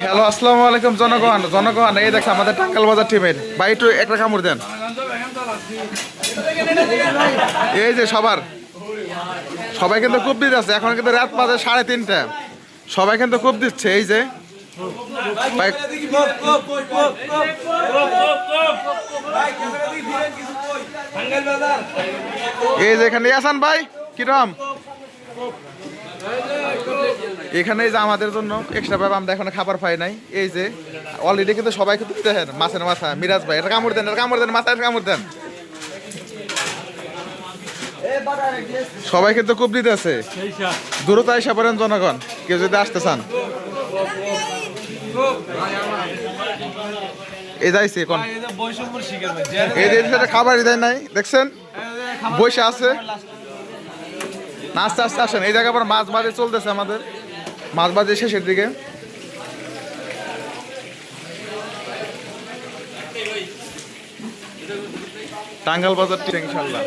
Hello, আসসালামু আলাইকুম জনগণ জনগণ, এই দেখছে আমাদের টাঙ্গাল বাজার টিমের। ভাই, একটু একটা কামড় দেন। এই যে সবার। সবাই কিন্তু খুব দিতে আছে এখন কিন্তু রাত বাজে সাড়ে তিনটা। সবাই কিন্তু খুব দিচ্ছে, এই যে। এই যে এখানে আসান ভাই, কিরম? এখানে যে আমাদের জন্য এক্সট্রা ভাবে আমরা এখনও খাবার পাই নাই। এই যে অলরেডি কিন্তু সবাই কিন্তু দেখেন, মাছের মাথা, মিরাজ ভাই এটা কামড় দেন এটা কামড় দেন, মাথায় কামড় দেন। সবাই কিন্তু খুব দিতে আছে দূরত আইসা পড়েন জনগণ, কেউ যদি আসতে চান। এই যাইছে ভাই এই যে এদিকে খাবারই দেয় নাই, দেখছেন? বসে আছে। আস্তে আস্তে আসেন। এই জায়গা আবার মাছ বাজে চলতেছে আমাদের। মাছ এসে শেষের দিকে টাঙ্গাল বাজার ইনশাল্লাহ